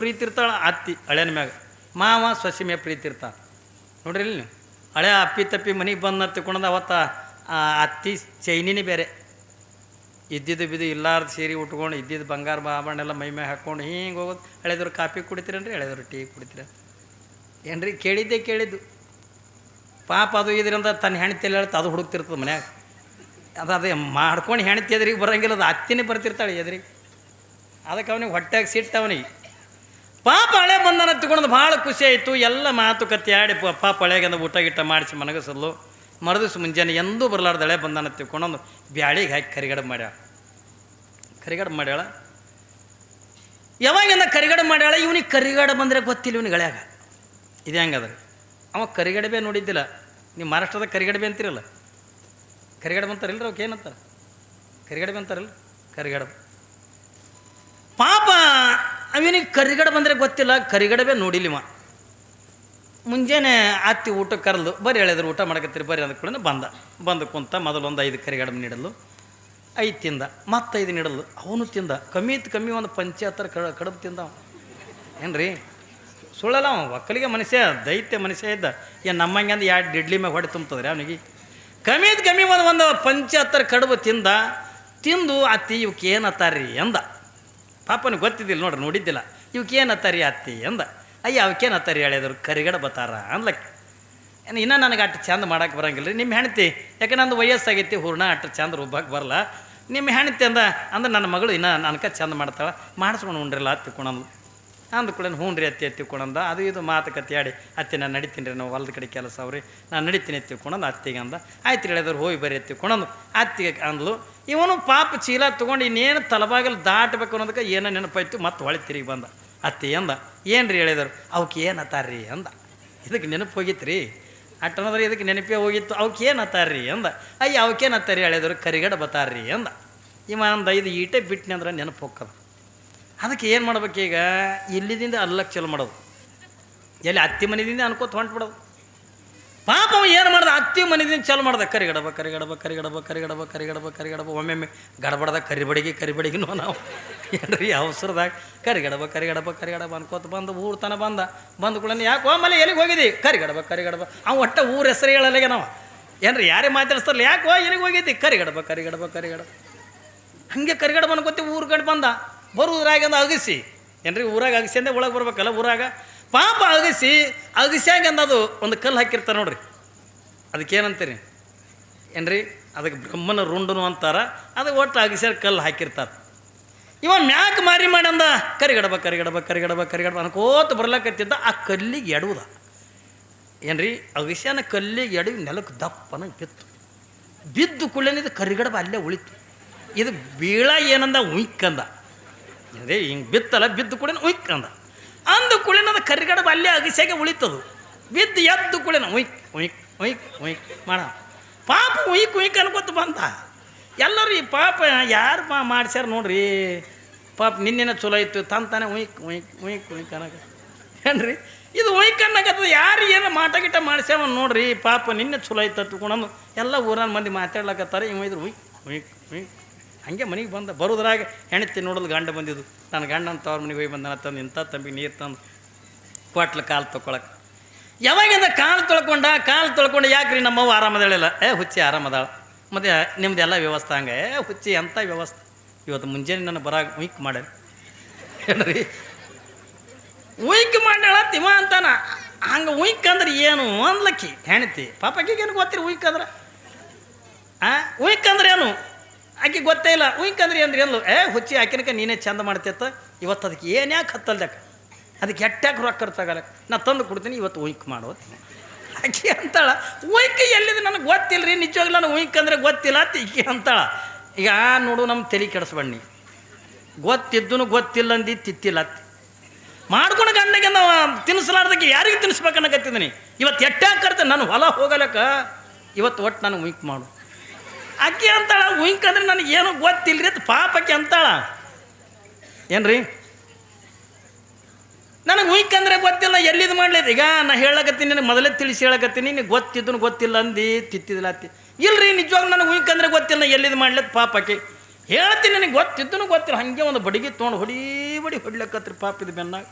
ಪ್ರೀತಿ ಇರ್ತಾಳ ಅತ್ತಿ ಹಳೆನ ಮ್ಯಾಗ. ಮಾವ ಸೊಸಿ ಮ್ಯಾಗ ಪ್ರೀತಿ ಇರ್ತಾಳ ನೋಡ್ರಿ ಇಲ್ಲಿ ನೀವು. ಹಳೆ ಅಪ್ಪಿ ತಪ್ಪಿ ಮನೆಗೆ ಬಂದು ತಿಳ್ಕೊಂಡ ಅವತ್ತ ಆ ಅತ್ತಿ ಚೈನಿನೇ ಬೇರೆ. ಇದ್ದಿದ್ದು ಬಿದ್ದು ಇಲ್ಲಾರ್ದು ಸೀರೆ ಉಟ್ಕೊಂಡು ಇದ್ದಿದ್ದು ಬಂಗಾರ ಎಲ್ಲ ಮೈ ಮ್ಯಾಗ ಹಾಕ್ಕೊಂಡು ಹಿಂಗೆ ಹೋಗೋದು. ಹಳೆದವ್ರು ಕಾಫಿ ಕುಡಿತೀರೇನ್ರಿ? ಹಳೆದವ್ರು ಟೀ ಕುಡಿತೀರ? ಏನ್ರಿ ಕೇಳಿದ್ದೆ ಕೇಳಿದ್ದು. ಪಾಪ ಅದು ಇದರಿಂದ ತನ್ನ ಹೆಣ್ತಿಲ್ಲ ಹೇಳ್ತಾ ಅದು ಹುಡುಕ್ತಿರ್ತದೆ ಮನ್ಯಾಗ. ಅದು ಅದೇ ಮಾಡ್ಕೊಂಡು ಹೆಣ್ತಿ ಎದ್ರಿಗೆ ಬರಂಗಿಲ್ಲ ಅದು ಅತ್ತಿನೇ ಬರ್ತಿರ್ತಾಳೆ ಎದ್ರಿಗೆ. ಅದಕ್ಕೆ ಅವನಿಗೆ ಹೊಟ್ಟೆಗೆ ಸಿಟ್ಟು ಅವನಿಗೆ. ಪಾಪ ಹಳೆ ಬಂದನ ತಗೊಂಡು ಭಾಳ ಖುಷಿ ಆಯಿತು. ಎಲ್ಲ ಮಾತುಕತೆ ಆಡಿ ಪಾಪ ಹಳೆಗಂದ ಊಟ ಗಿಟ್ಟ ಮಾಡಿಸಿ ಮನಗಸಲು ಮರದಿವ್ಸ ಮುಂಜಾನೆ ಎಂದೂ ಬರಲಾರ್ದು ಹಳೆ ಬಂದನ ತಿಳ್ಕೊಂಡೊಂದು ಬ್ಯಾಳಿಗೆ ಹಾಕಿ ಕರಿಗಡ ಮಾಡ್ಯಾಳ. ಕರಿಗಡ ಮಾಡ್ಯಾಳ? ಯಾವಾಗಿಂದ ಕರಿಗಡ ಮಾಡ್ಯಾಳ? ಇವನಿಗೆ ಕರಿಗಡ ಬಂದರೆ ಗೊತ್ತಿಲ್ಲ ಇವನಿಗೆ ಹಳ್ಯಾಗ. ಇದು ಹೆಂಗದ? ಅವ ಕರಿಗಡಬೆ ನೋಡಿದ್ದಿಲ್ಲ. ನೀವು ಮಹಾರಾಷ್ಟ್ರದ ಕರಿಗಡಬೆ ಅಂತಿರಲ್ಲ? ಕರಿಗಡಬೆ ಅಂತಾರಿಲ್ಲ ಅವಕ್ಕೆ ಏನಂತಾರೆ ಕರಿಗಡಬೆ ಅಂತಾರಲ್ಲ? ಕರಿಗಡಬೆ. ಪಾಪ ಅವನಿಗೆ ಕರಿಗಡ ಬಂದರೆ ಗೊತ್ತಿಲ್ಲ, ಕರಿಗಡವೇ ನೋಡಿಲಿವ ಮುಂಜಾನೆ ಅತ್ತಿ ಊಟ ಕರೆದು ಬರೀ ಹೇಳಿದ್ರು ಊಟ ಮಾಡಕತ್ತೀರಿ ಬರೀ ಅಂದ ಕೂಡ ಬಂದ. ಬಂದು ಕುಂತ ಮೊದಲೊಂದು ಐದು ಕರಿಗಡ ನೀಡಲು ಐದು ತಿಂದ ಮತ್ತೈದು ನೀಡಲು ಅವನು ತಿಂದ. ಕಮ್ಮಿ ಇತ್ತು ಕಮ್ಮಿ ಒಂದು ಪಂಚಾಯತ್ತರ ಕಡ ಕಡುಬು ತಿಂದ ಏನು ರೀ ಸುಳ್ಳಲ್ಲ ಅವ. ಒಕ್ಕಲಿಗೆ ಮನುಷ್ಯ ದೈತ್ಯ ಮನುಷ್ಯ ಇದ್ದ. ಏನು ನಮ್ಮಂಗೆ ಅಂದ್ರೆ ಎರಡು ಇಡ್ಲಿ ಮ್ಯಾಗ ಹೊಡೆ ತುಂಬ್ತದ್ರಿ ಅವನಿಗೆ? ಕಮ್ಮಿ ಇತ್ತು ಕಮ್ಮಿ ಒಂದು ಒಂದು ಪಂಚಾಯತ್ತರ ಕಡಬು ತಿಂದ, ತಿಂದು ಅತ್ತಿ ಇವಕ್ಕೆ ಏನತ್ತಾರ್ರಿ ಅಂದ ಪಾಪನಿಗೆ ಗೊತ್ತಿದ್ದಿಲ್ಲ ನೋಡ್ರಿ, ನೋಡಿದ್ದಿಲ್ಲ. ಇವಕ್ಕೆ ಅತ್ತಾರಿ ಅತ್ತಿ? ಅಂದ. ಅಯ್ಯ ಅವಕ್ಕೇನತ್ತಾರಿ ಹೇಳಿದ್ರು ಕರಿಗಡ ಬತ್ತಾರ ಏನು, ಇನ್ನೂ ನನಗೆ ಅಷ್ಟು ಚಂದ ಮಾಡಕ್ಕೆ ಬರಂಗಿಲ್ಲ ರೀ ನಿಮ್ಮ ಹೆಣ್ತಿ ಯಾಕೆ ನಂದು ವಯಸ್ಸಾಗೈತಿ, ಹೂರ್ಣ ಅಷ್ಟು ಚಂದ ರುಬ್ಬಕ್ಕೆ ಬರಲ್ಲ ನಿಮ್ಮ ಹೆಣ್ತಿ ಅಂದ, ಅಂದ್ರೆ ನನ್ನ ಮಗಳು ಇನ್ನೂ ನನಕ ಚಂದ ಮಾಡ್ತಾಳೆ. ಮಾಡಿಸ್ಕೊಂಡು ಅತ್ತಿ ಕುಣಂದು. ಅಂದ ಕೂಡ ಹ್ಞೂ ರೀ ಅತ್ತಿ ಕುಣಂದ. ಅದು ಇದು ಮಾತುಕತೆ ಆಡಿ, ಅತ್ತಿ ನಾನು ನಡಿತೀನಿ ರೀ, ನಾವು ಹೊಲದ ಕಡೆ ಕೆಲಸ ಅವ್ರಿ. ನಾನು ನಡಿತೀನಿ ಕುಣಂದು, ಅತ್ತಿಗೆ ಅಂದ. ಆಯ್ತು ಹೇಳಿದ್ರು ಹೋಗಿ ಬರ್ರಿ ಕುಣಂದು. ಅತ್ತಿಗೆ ಅಂದ್ಲು. ಇವನು ಪಾಪ ಚೀಲ ತೊಗೊಂಡು ಇನ್ನೇನು ತಲಬಾಗಲು ದಾಟಬೇಕು ಅನ್ನೋದಕ್ಕೆ ಏನೋ ನೆನಪಾಯ್ತು, ಮತ್ತೆ ಹೊಳೆ ತಿರುಗಿ ಬಂದ. ಅತ್ತಿ ಅಂದ ಏನು ರೀ ಹೇಳಿದರು? ಅವಕ್ಕೆ ಏನು ಅತ್ತಾರ್ರಿ ಅಂದ. ಇದಕ್ಕೆ ನೆನಪು ಹೋಗಿತ್ತು ರೀ ಇದಕ್ಕೆ ನೆನಪೇ ಹೋಗಿತ್ತು ಅವಕ್ಕೆ ಏನು ಅತ್ತಾರ್ರಿ ಅಂದ. ಅಯ್ಯ ಅವಕ್ಕೇನು ಅತ್ತಾರಿ ಹೇಳಿದರು? ಕರಿಗಡ ಬತ್ತಾರ್ರಿ ಅಂದ. ಇವ ಅಂದ ಐದು ಈಟೆ ಬಿಟ್ನಿ ಅಂದ್ರೆ ನೆನಪು ಹೋಗ್ಕದ ಅದಕ್ಕೆ ಏನು ಮಾಡ್ಬೇಕೀಗ ಇಲ್ಲಿದಿಂದ ಅಲ್ಲಕ್ಕೆ ಚಲೋ ಮಾಡೋದು. ಎಲ್ಲಿ ಅತ್ತಿ ಮನೆಯಿಂದ ಅನ್ಕೋತ ಹೊಂಟ್ಬಿಡೋದು. ಪಾಪ ಏನು ಮಾಡ್ದ? ಅತ್ತಿ ಮನೆದಿಂದ ಚಾಲು ಮಾಡ್ದ. ಕರಿಗಡಬ ಕರಿಗಡಬ ಕರಿಗಡಬ ಕರಿಗಡಬ ಕರಿಗಡಬ ಕರಿಗಡಬ. ಒಮ್ಮೆಮ್ಮೆ ಗಡಬಡದ ಕರಿಬಡಿಗೆ ಕರಿಬಡಿಗೆನೋ ನಾವು. ಏನ್ರಿ ಅವಸರದಾಗ? ಕರಿಗಡಬ ಕರಿಗಡಬ ಕರಿಗಡಬ ಅನ್ಕೋತ ಬಂದು, ಊರು ತನ ಬಂದ. ಬಂದ ಕೂಡ ಯಾಕೆ ಆಮೇಲೆ ಎಲ್ಲಿಗೆ ಹೋಗಿದ್ದಿ ಕರಿಗಡಬ ಕರಿಗಡಬ. ಅವ ಒಟ್ಟ ಊರ ಹೆಸರು ಹೇಳಲ್ಲಿಗೆ ನಾವು ಏನ್ರಿ ಯಾರೇ ಮಾತಾಡಿಸ್ತಾರಲ್ಲ, ಯಾಕೆ ಎಲ್ಲಿಗೆ ಹೋಗಿದ್ದಿ ಕರಿಗಡಬ ಕರಿಗಡಬ ಕರಿಗಡಬ. ಹಂಗೆ ಕರಿಗಡಬ ಅನ್ಕೋತಿ ಊರು ಕಡೆ ಬಂದ. ಬರುವುದ್ರಾಗ ಅಂದ ಅಗಸಿ. ಏನ್ರಿ ಊರಾಗ ಅಗಸಿ ಅಂದ್ರೆ ಒಳಗೆ ಬರ್ಬೇಕಲ್ಲ ಊರಾಗ? ಪಾಪ ಅಗಸಿ ಅಗಸ್ಯಾಗ ಅಂದ ಒಂದು ಕಲ್ಲು ಹಾಕಿರ್ತಾರೆ ನೋಡ್ರಿ. ಅದಕ್ಕೇನಂತೀರಿ? ಏನ್ರಿ? ಅದಕ್ಕೆ ಬ್ರಹ್ಮನ ರುಂಡನು ಅಂತಾರೆ. ಅದಕ್ಕೆ ಒಟ್ಟು ಅಗಸ್ಯಾರ ಕಲ್ಲು ಹಾಕಿರ್ತಾರೆ. ಇವ ಮ್ಯಾಕ್ ಮಾರಿ ಮಾಡಂದ ಕರಿಗಡಬ ಕರಿಗಡಬ ಕರಿಗಡಬ ಕರಿಗಡಬ ಅನ್ಕೋತ ಬರ್ಲಾಕತ್ತಿದ್ದ ಆ ಕಲ್ಲಿಗೆ ಎಡುವುದ. ಏನ್ರಿ? ಅಗಸ್ಯಾನ ಕಲ್ಲಿಗೆ ಎಡವಿ ನೆಲಕ್ಕೆ ದಪ್ಪನ ಬಿತ್ತು. ಬಿದ್ದು ಕುಳ್ಳೇನಿದ್ದು ಕರಿಗಡಬ ಅಲ್ಲೇ ಉಳಿತು. ಇದು ಬೀಳ ಏನಂದ? ಉಯ್ಕಂದ ಅದೇ. ಹಿಂಗೆ ಬಿತ್ತಲ್ಲ, ಬಿದ್ದು ಕೂಡ ಉಯ್ಕ್ ಅಂದ ಕುಳಿನದ ಕರಿಗಡಬ ಅಲ್ಲೇ ಅಗಸ್ಯಾಗೆ ಉಳಿತದು. ಬಿದ್ದು ಎದ್ದು ಕುಳಿನ, ಉಯ್ಕ್ ಉಯ್ಕ್ ಉಯ್ಕ್ ಉಯ್ಕ್ ಮಾಡ. ಪಾಪ ಉಯ್ಕ್ ಉಯ್ಕ್ ಅನ್ಕೊತ ಬಂದ. ಎಲ್ಲರೂ ಈ ಪಾಪ ಯಾರು ಪಾ ಮಾಡ್ಸ್ಯಾರ ನೋಡ್ರಿ. ಪಾಪ ನಿನ್ನೆನ ಚಲೋ ಇತ್ತು, ತಂತಾನೆ ತಾನೇ ಉಯ್ಕ್ ಉಯ್ಕ್ ಉಯ್ಕ್ ಉಯ್ಕ್ ಅನ್ನಕ. ಏನ್ರಿ? ಇದು ಉಯ್ಕ್ ಅನ್ನಕತ್ತದ, ಯಾರು ಏನು ಮಾಟ ಗಿಟ ಮಾಡ್ಸ್ಯಾವ ನೋಡ್ರಿ. ಪಾಪ ನಿನ್ನೆ ಚಲೋ ಇತ್ತು ತಿಳ್ಕೊಂಡು ಎಲ್ಲ ಊರನ್ನ ಮಂದಿ ಮಾತಾಡ್ಲಕತ್ತಾರೆ. ಇವ ಇದ್ರು ಉಯ್ಕ್ ಉಯ್ಕ್ ಉಯ್ಕ್. ಹಂಗೆ ಮನೆಗೆ ಬಂದ, ಬರೋದ್ರಾಗ ಹೆಣತಿ ನೋಡಲು ಗಂಡ ಬಂದಿದ್ದು. ನನ್ನ ಗಂಡನ ಅಂತ ಅವ್ರ ಮನೆಗೆ ಹೋಗಿ ಬಂದನ ತಂದು, ಇಂಥ ತಂಬಿಗೆ ನೀರು ತಂದು ಕೊಟ್ಲು ಕಾಲು ತೊಗೊಳಕ್ಕೆ ಯಾವಾಗಿಂದ ಕಾಲು ತೊಳ್ಕೊಂಡ, ಕಾಲು ತೊಳ್ಕೊಂಡು ಯಾಕ್ರಿ ನಮ್ಮವ್ವ ಆರಾಮದಳಿಲ್ಲ ಏ, ಹುಚ್ಚಿ ಆರಾಮದಾಳ ಮತ್ತು ನಿಮ್ಮದೆಲ್ಲ ವ್ಯವಸ್ಥೆ ಹಂಗೆ? ಏ, ಹುಚ್ಚಿ, ಅಂತ ವ್ಯವಸ್ಥೆ. ಇವತ್ತು ಮುಂಜಾನೆ ನನ್ನ ಬರಾಗ ಉಯ್ಕ್ ಮಾಡ್ಯಾರ. ಹೇಳ್ರಿ ಉಯ್ಕ್ ಮಾಡ್ಯಾಳ ತಿಮ ಅಂತಾನ. ಹಂಗೆ ಉಯ್ಕ್ ಅಂದ್ರೆ ಏನು? ಅನ್ಲಕ್ಕಿ ಹೆಣ್ತಿ ಪಾಪಕ್ಕಿಗೇನು ಗೊತ್ತಿರಿ ಉಯ್ಕ್ ಅಂದ್ರೆ? ಆ ಉಯ್ಕ್ ಅಂದ್ರೆ ಏನು? ಆಕೆ ಗೊತ್ತೇ ಇಲ್ಲ. ಉಯ್ಕ್ ಅಂದ್ರೆ ಅಂದ್ರೆ ಎಲ್ಲು, ಏ, ಹುಚ್ಚಿ, ಆಕಿನಕ ನೀನೇ ಚಂದ ಮಾಡ್ತಿತ್ತ? ಇವತ್ತು ಅದಕ್ಕೆ ಏನು ಯಾಕೆ ಹತ್ತಲ್ದಕ್ಕ ಅದಕ್ಕೆ ಎಟ್ಟಾಕೆ ರೊಕ್ಕ ಖರ್ಚಾಗಲ್ಲ ನಾ ತಂದು ಕೊಡ್ತೀನಿ, ಇವತ್ತು ಉಯ್ಕ್ ಮಾಡೋ. ಆಕೆ ಅಂತಾಳ. ಉಯ್ಕ್ ಎಲ್ಲಿದೆ ನನಗೆ ಗೊತ್ತಿಲ್ಲ ರೀ ನಿಜವಾಗ್ಲೂ ನಾನು ಉಯ್ಕ್ ಅಂದ್ರೆ ಗೊತ್ತಿಲ್ಲ ಈಕೆ ಅಂತಾಳ. ಈಗ ನೋಡು ನಮ್ಮ ತಲೆ ಕೆಡಿಸ್ಬಣ್ಣಿ ಗೊತ್ತಿದ್ದೂ ಗೊತ್ತಿಲ್ಲ ಅಂದಿ ತಿತ್ತಿಲ್ಲ ಅತ್ತಿ ಮಾಡ್ಕೊಂಡು ಗಂಡಗೆ ನಾವು ತಿನ್ನಿಸ್ಲಾರ್ದಕ್ಕೆ ಯಾರಿಗೆ ತಿನ್ನಿಸ್ಬೇಕನ್ನಕತ್ತಿದ್ದೀನಿ ಇವತ್ತು ಎಟ್ಟಾಗ ಕರ್ತ ನಾನು ಹೊಲ ಹೋಗಲಕ್ಕ, ಇವತ್ತು ಒಟ್ಟು ನಾನು ಉಯ್ಕ್ ಮಾಡು. ಅಕ್ಕಿ ಅಂತಾಳ ಉಯ್ಕ್ ಅಂದ್ರೆ ನನಗೆ ಏನೂ ಗೊತ್ತಿಲ್ಲ ರೀ ಪಾಪಕ್ಕೆ ಅಂತಾಳ. ಏನ್ರಿ? ನನಗೆ ಉಯ್ಕ್ ಅಂದ್ರೆ ಗೊತ್ತಿಲ್ಲ, ಎಲ್ಲಿದು ಮಾಡ್ಲೇದು? ಈಗ ನಾ ಹೇಳಕತ್ತೀನಿ, ನಿನಗೆ ಮೊದಲೇ ತಿಳಿಸಿ ಹೇಳಕತ್ತೀನಿ, ನಿನಗೆ ಗೊತ್ತಿದ್ದನು ಗೊತ್ತಿಲ್ಲ ಅಂದು ತಿತ್ತಿದಿಲ್ಲ ಅತ್ತಿ ಇಲ್ರಿ ನಿಜವಾಗ್ಲೂ ನನಗೆ ಉಯ್ಕ್ ಅಂದ್ರೆ ಗೊತ್ತಿಲ್ಲ, ಎಲ್ಲಿದು ಮಾಡ್ಲಿದ್ದು ಪಾಪಕ್ಕೆ ಹೇಳ್ತೀನಿ, ನನಗೆ ಗೊತ್ತಿದ್ದನು ಗೊತ್ತಿಲ್ಲ. ಹಾಗೆ ಒಂದು ಬಡಿಗೆ ತೊಗೊಂಡು ಹೊಡಿ, ಬಡಿ ಹೊಡ್ಲಕ್ಕತ್ರಿ ಪಾಪ ಇದು ಬೆನ್ನಾಗ.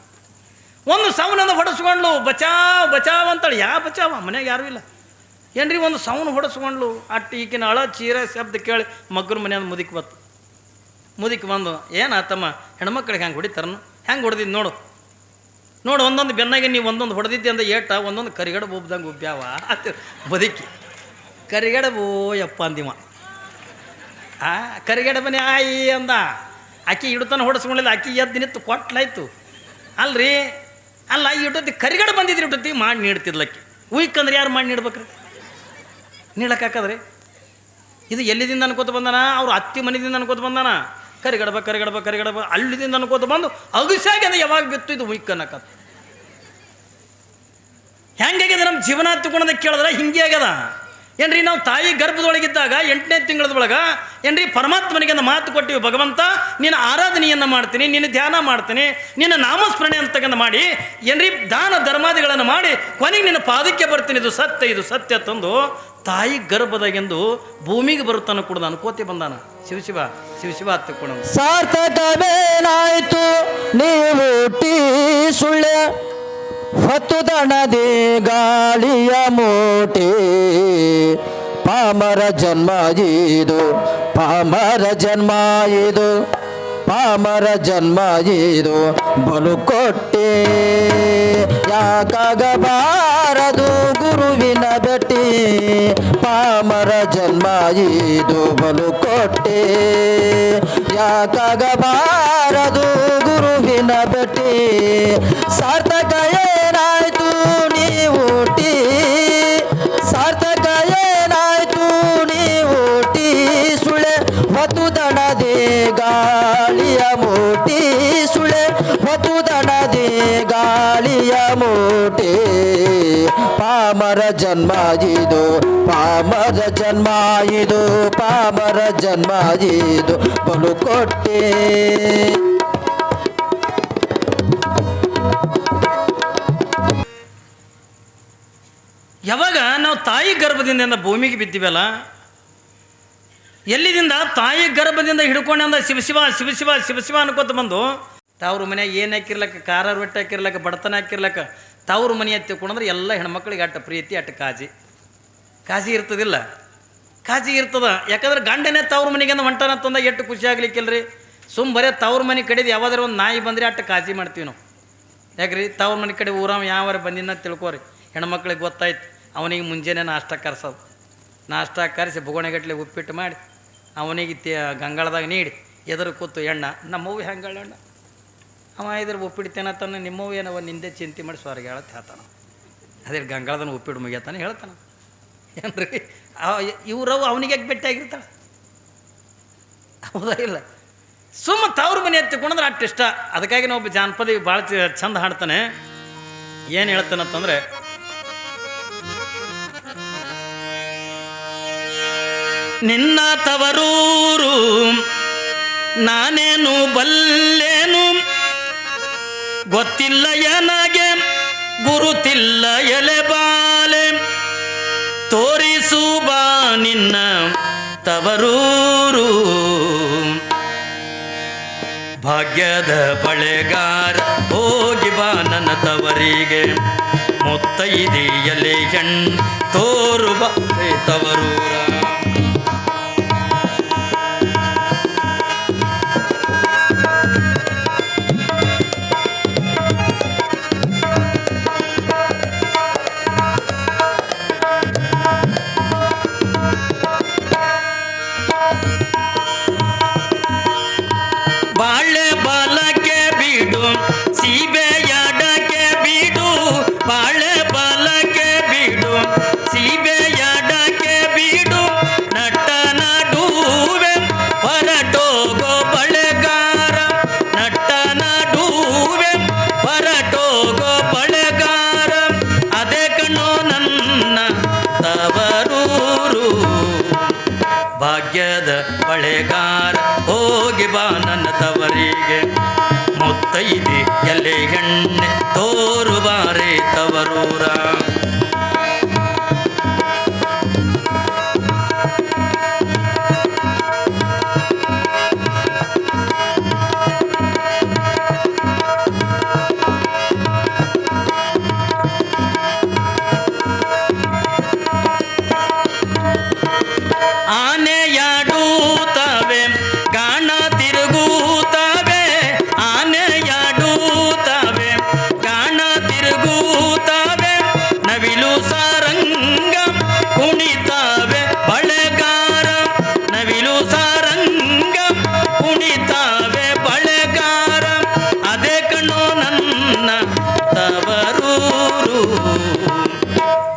ಒಂದು ಸೌನನ್ನು ಹೊಡೆಸ್ಕೊಂಡ್ಲು, ಬಚಾವ್ ಬಚಾವ್ ಅಂತೇಳಿ. ಯಾ ಬಚಾವ? ಮನ್ಯಾಗ ಯಾರೂ ಇಲ್ಲ. ಏನ್ರಿ ಒಂದು ಸೌನ್ ಹೊಡೆಸ್ಕೊಂಡ್ಲು? ಅಟ್ಟು ಈಕಿನ ಅಳ ಚೀರ ಶಬ್ದ ಕೇಳಿ ಮಗ್ರ ಮನೆಯಂದು ಮುದಿಕ್ ಬತ್ತು ಮುದಿಕ್ ಬಂದು ಏನಾತಮ್ಮ ಹೆಣ್ಮಕ್ಳಿಗೆ ಹೆಂಗೆ ಹೊಡಿತಾರನು? ಹೆಂಗೆ ಹೊಡೆದಿದ್ದು ನೋಡು. ನೋಡು, ಒಂದೊಂದು ಬೆನ್ನಾಗೆ ನೀವು ಒಂದೊಂದು ಹೊಡೆದಿದ್ದೆ ಅಂದ್ರೆ ಏಟ, ಒಂದೊಂದು ಕರಿಗಡ ಬೂಬ್ದಂಗೆ ಉಬ್ಬ್ಯಾವ. ಅಂತ ಬದುಕಿ ಕರಿಗಡ ಬೋ, ಯಪ್ಪ ಅಂದಿವ. ಆ, ಕರಿಗಡ ಬನ್ನಿ ಆಯಿ ಅಂದ. ಆಕಿ ಇಡ್ತಾನೆ ಹೊಡೆಸ್ಕೊಂಡಿಲ್ಲ, ಆಕಿ ಎದ್ದು ನಿಂತು ಕೊಟ್ಲಾಯ್ತು. ಅಲ್ರಿ? ಅಲ್ಲ ಇಟ್ಟೊತ್ತಿ ಕರಿಗಡ ಬಂದಿದ್ರಿ ಇಟ್ಟೊತ್ತಿ ಮಾಡಿ ನೀಡ್ತಿದ್ಲಕ್ಕಿ ಉಯ್ಕಂದ್ರೆ ಯಾರು ಮಾಡಿ ನೀಡ್ಬೇಕ್ರಿ? ನೀಡಕ್ಕಾಕದ್ರಿ ಇದು ಎಲ್ಲಿದಿಂದ ಅನ್ಕೋತ ಬಂದಾನ? ಅವ್ರು ಅತ್ತಿ ಮನೆಯಿಂದ ಅನ್ಕೋತ ಬಂದಾನ? ಕರಿಗಡಬ ಕರಿಗಡಬ ಕರಿಗಡಬ, ಅಲ್ಲಿದಿಂದ ಅನ್ಕೋತ ಬಂದು ಅಗಸಾಗ್ಯದ ಯಾವಾಗ ಬಿತ್ತು ಇದು ಉಯ್ಕ್ ಅನ್ನಕತ್ತ. ಹೆಂಗಾಗ್ಯದ ನಮ್ಮ ಜೀವನ ತಗೊಂಡದ ಕೇಳಿದ್ರೆ ಹಿಂಗೆ ಆಗ್ಯದ. ಏನ್ರಿ ನಾವು ತಾಯಿ ಗರ್ಭದೊಳಗಿದ್ದಾಗ ಎಂಟನೇ ತಿಂಗಳದೊಳಗೆ ಏನ್ರಿ ಪರಮಾತ್ಮನಿಗೆ ಒಂದು ಮಾತು ಕೊಟ್ಟಿವಿ, ಭಗವಂತ, ನಿನ್ನ ಆರಾಧನೆಯನ್ನು ಮಾಡ್ತೀನಿ, ನಿನ್ನ ಧ್ಯಾನ ಮಾಡ್ತೀನಿ, ನಿನ್ನ ನಾಮಸ್ಮರಣೆ ಅಂತಕ್ಕಂಥ ಮಾಡಿ, ಏನ್ರಿ ದಾನ ಧರ್ಮಾದಿಗಳನ್ನು ಮಾಡಿ ಕೊನೆಗೆ ನಿನ್ನ ಪಾದಕ್ಕೆ ಬರ್ತೀನಿ, ಇದು ಸತ್ಯ ಇದು ಸತ್ಯ ತಂದು ತಾಯಿ ಗರ್ಭದಾಗೆಂದು ಭೂಮಿಗೆ ಬರುತ್ತಾನ ಕೂಡ ನಾನು ಕೋತಿ ಬಂದಾನ. ಶಿವಶಿವ ಶಿವಶಿವ ಹತ್ತಿಕೊಂಡು ಸಾರ್ಥಕವೇನಾಯ್ತು ನೀವು. ಟೀ ಸುಳ್ಳೆ ಹೊತ್ತು ದಣದಿ ಗಾಳಿಯ ಮೋಟಿ. ಪಾಮರ ಜನ್ಮ ಇದು, ಪಾಮರ ಜನ್ಮ ಇದು, ಪಾಮರ ಜನ್ಮ ಇದು, ಬಲು ಕೊಟ್ಟೆ. ಯಾಕಾಗಬಾರದು ಗುರುವಿನ ಬೆಟ್ಟಿ? ಪಾಮರ ಜನ್ಮ ಇದು ಬಲು ಕೊಟ್ಟೆ. ಯಾಕಾಗಬಾರದು ಗುರುವಿನ ಬೆಟ್ಟಿ? ಸಾರ್ಥಕ ಪಾಮರ ಜನ್ಮ ಇದು ಪಾಮರ ಜನ್ಮ ಇದು ಪಾಮರ ಜನ್ಮ ಇದು ಬಲು ಕೊಟ್ಟೆ. ಯಾವಾಗ ನಾವು ತಾಯಿ ಗರ್ಭದಿಂದ ಭೂಮಿಗೆ ಬಿದ್ದೀವಲ್ಲ, ಎಲ್ಲಿದಿಂದ ತಾಯಿ ಗರ್ಭದಿಂದ ಹಿಡ್ಕೊಂಡ ಶಿವಶಿವ ಶಿವಶಿವ ಶಿವಶಿವ ಅನ್ಕೋತ ಬಂದು, ತಾವ್ರ ಮನ್ಯಾಗ ಏನು ಹಾಕಿರ್ಲಕ್ಕ, ಖಾರ ರೊಟ್ಟಿ ಹಾಕಿರ್ಲಕ್ಕ, ಬಡತನ ಹಾಕಿರ್ಲಕ್ಕ ತಾವ್ರ ಮನೆ ಹತ್ತಿ ಕುಣಂದ್ರೆ ಎಲ್ಲ ಹೆಣ್ಮಕ್ಳಿಗೆ ಅಟ್ಟ ಪ್ರೀತಿ, ಅಟ್ಟ ಕಾಜಿ. ಕಾಜಿ ಇರ್ತದಿಲ್ಲ. ಕಾಜಿ ಇರ್ತದ. ಯಾಕಂದ್ರೆ ಗಂಡನೇ ತವ್ರ ಮನೆಗೆ ಹೊಂಟನ ತಂದ ಎಷ್ಟು ಖುಷಿ ಆಗ್ಲಿಕ್ಕಿಲ್ರಿ? ಸುಮ್ ಬರೇ ತವ್ರ ಮನೆ ಕಡೆದು ಯಾವಾದ್ರೆ ಒಂದು ನಾಯಿ ಬಂದ್ರೆ ಅಟ್ಟ ಕಾಜಿ ಮಾಡ್ತೀವಿ ನಾವು. ಯಾಕ್ರಿ? ತವ್ರ ಮನೆ ಕಡೆ ಊರಾಮ್ ಯಾವಾರ ಬಂದಿನ ತಿಳ್ಕೊರಿ. ಹೆಣ್ಮಕ್ಳಿಗೆ ಗೊತ್ತಾಯ್ತು, ಅವನಿಗೆ ಮುಂಜಾನೆ ನಾಷ್ಟ ಕರ್ಸೋದು. ನಾಷ್ಟ ಕರೆಸಿ ಬುಗೋಣೆಗಟ್ಲೆ ಉಪ್ಪಿಟ್ಟು ಮಾಡಿ, ಅವನಿಗೆ ತಿ ಗಂಗಾಳದಾಗ ನೀಡಿ, ಎದುರು ಕೂತು ಎಣ್ಣ. ನಮ್ಮವು ಹೆಂಗಳ ಎಣ್ಣ ಅವ ಇದ್ರ ಒಪ್ಪಿಡ್ತೇನತನ ನಿಮ್ಮವ ಏನವ ನಿಂದೆ ಚಿಂತೆ ಮಾಡಿ ಸ್ವರ್ಗ ಹೇಳತ್ತೆ ಹೇಳ್ತಾನ. ಅದೇ ಗಂಗಾಳದನ ಉಪ್ಪಿಟ್ಟು ಮುಗಿಯತ್ತಾನೆ ಹೇಳ್ತಾನ. ಏನ್ರಿ? ಇವ್ರವು ಅವನಿಗೆ ಭೇಟಿಯಾಗಿರ್ತಾಳೆ ಹೌದಾ ಇಲ್ಲ? ಸುಮ್ಮ ತವ್ರ ಮನೆ ಎತ್ತಿಕೊಂಡ್ರೆ ಅಷ್ಟು ಇಷ್ಟ. ಅದಕ್ಕಾಗಿ ನಾವು ಒಬ್ಬ ಜಾನಪದ ಭಾಳ ಚಂದ ಹಾಡ್ತಾನೆ. ಏನು ಹೇಳ್ತಾನಂತಂದ್ರೆ ನಿನ್ನ ತವರೂರು, ನಾನೇನು ಬಲ್ಲೇನು ಗೊತ್ತಿಲ್ಲ ಎನಗೆ ಗುರುತಿಲ್ಲ ಎಲೆ ಬಾಲೆ. ತೋರಿಸು ಬಾ ನಿನ್ನ ತವರೂರು. ಭಾಗ್ಯದ ಬಳೆಗಾರ, ಹೋಗಿ ಬಾ ನನ್ನ ತವರಿಗೆ. ಮುತ್ತೈದೆಯಲೆ ಹೆಣ್, ತೋರು ಬಾ ತವರೂರ. ಭಾಗ್ಯದ ಬಳೆಗಾರ ಹೋಗಿ ಬಾ ನನ್ನ ತವರಿಗೆ. ಮುತ್ತೈದೆ ಎಲೆ ಹೆಣ್ಣೆ ತೋರು ಬಾರೆ ತವರೂರ.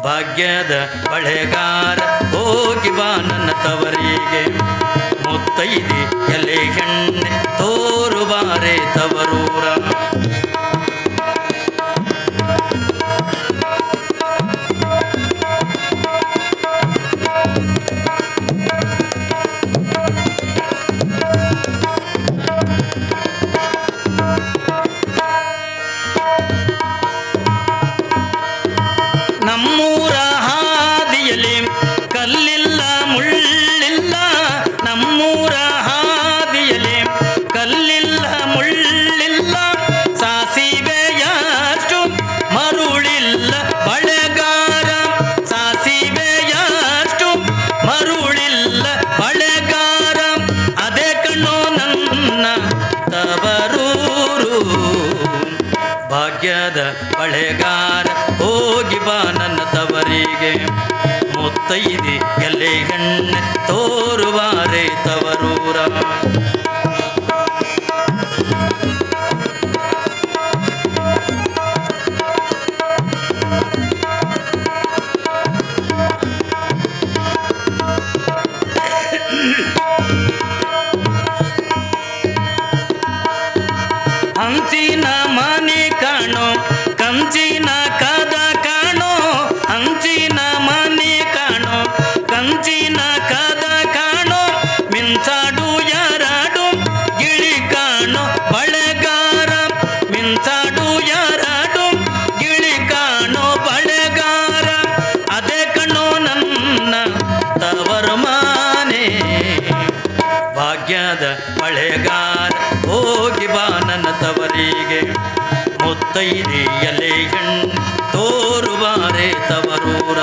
ಭಾಗ್ಯದ ಬಳೆಗಾರ ಹೋಗಿ ಬಾ ನನ್ನ ತವರಿಗೆ. ಮುತ್ತೈದಿ ಎಲೆ ಭಾಗ್ಯದ ಬಳೆಗಾರ ಹೋಗಿ ಬಾ ನನ್ನ ತವರಿಗೆ. ಮುತ್ತೈದಿ ಎಲೆ ಹೆಣ್ಣೆ ತೋರುವಾರೆ ತವರೂರ. ಹಂಚಿನ ತವರು ಮಾನೆ ಭಾಗ್ಯದ ಪಳೆಗಾರ ಹೋಗಿ ಬಾ ನನ್ನ ತವರಿಗೆ. ಮುತ್ತೈದಿ ಎಲೆ ಹೆಣ್ಣು ತೋರುವಾರೆ ತವರೂರ.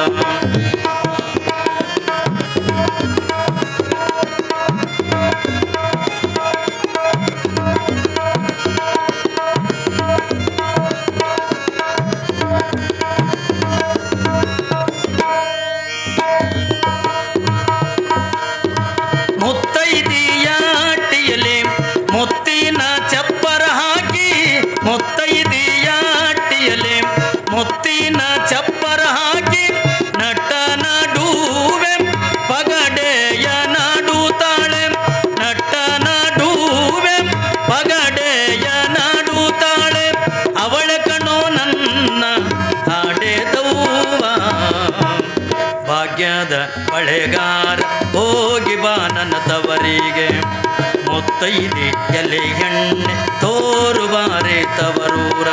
ಭಾಗ್ಯದ ಬಳೆಗಾರ ಹೋಗಿ ಬಾ ನನ್ನ ತವರಿಗೆ. ಮುತ್ತೈದೆ ಎಲೆ ಎಣ್ಣೆ ತೋರುವಾರೆ ತವರೂರ.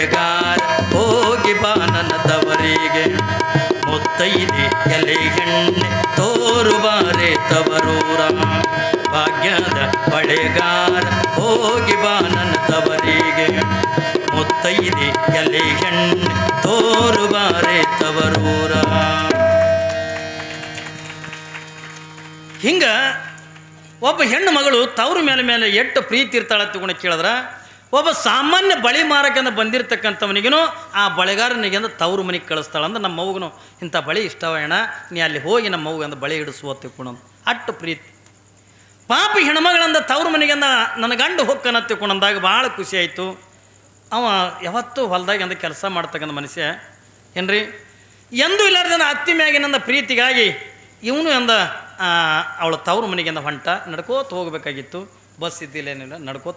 ಬಳೆಗಾರ ಹೋಗಿ ಬಾನನ ತವರಿಗೆ. ಮುತ್ತೈದೆ ಎಲೆ ಹೆಣ್ಣೆ ತೋರುವಾರೆ ತವರೂರ. ಭಾಗ್ಯದ ಬಳೆಗಾರ ಹೋಗಿ ಬಾನನ ತವರಿಗೆ. ಮುತ್ತೈದೆ ಎಲೆ ಹೆಣ್ಣೆ ತೋರುವಾರೆ ತವರೂರ. ಹಿಂಗ ಒಬ್ಬ ಹೆಣ್ಣು ಮಗಳು ತವ್ರ ಮೇಲೆ ಮೇಲೆ ಎಷ್ಟು ಪ್ರೀತಿ ಇರ್ತಾಳೆ ತಗೊಂಡು ಕೇಳಿದ್ರ? ಒಬ್ಬ ಸಾಮಾನ್ಯ ಬಳಿ ಮಾರಕಂದ ಬಂದಿರತಕ್ಕಂಥವನಿಗೂ ಆ ಬಳೆಗಾರನಿಗೆಂದ ತವ್ರ ಮನೆಗೆ ಕಳಿಸ್ತಾಳೆ ಅಂದ್ರೆ ನಮ್ಮ ಮಗುನು ಇಂಥ ಬಳಿ ಇಷ್ಟವೇಣ ನೀ ಅಲ್ಲಿ ಹೋಗಿ ನಮ್ಮ ಮಗುಗಂದ ಬಳಿ ಹಿಡಿಸುವ ತಿಳ್ಕೊಂಡು ಅಟ್ಟು ಪ್ರೀತಿ. ಪಾಪ ಹೆಣ್ಮಗಳಂದ ತವ್ರ ಮನೆಗೆಂದ ನನ್ನ ಗಂಡು ಹೊಕ್ಕನ ತಿಳ್ಕೊಂಡಂದಾಗ ಭಾಳ ಖುಷಿ ಆಯಿತು. ಅವ ಯಾವತ್ತೂ ಹೊಲ್ದಾಗ ಅಂದ ಕೆಲಸ ಮಾಡ್ತಕ್ಕಂಥ ಮನುಷ್ಯ. ಏನ್ರಿ? ಎಂದೂ ಇಲ್ಲಾರ್ದನ ಅತ್ತಿ ಮ್ಯಾಗಿನಂದ ಪ್ರೀತಿಗಾಗಿ ಇವನು ಎಂದ ಅವಳ ತವ್ರ ಮನೆಗೆಂದ ಹೊಂಟ, ನಡ್ಕೋತ ಹೋಗಬೇಕಾಗಿತ್ತು. ಬಸ್ ಇದ್ದಿಲ್ಲ ಏನಿಲ್ಲ, ನಡ್ಕೋತ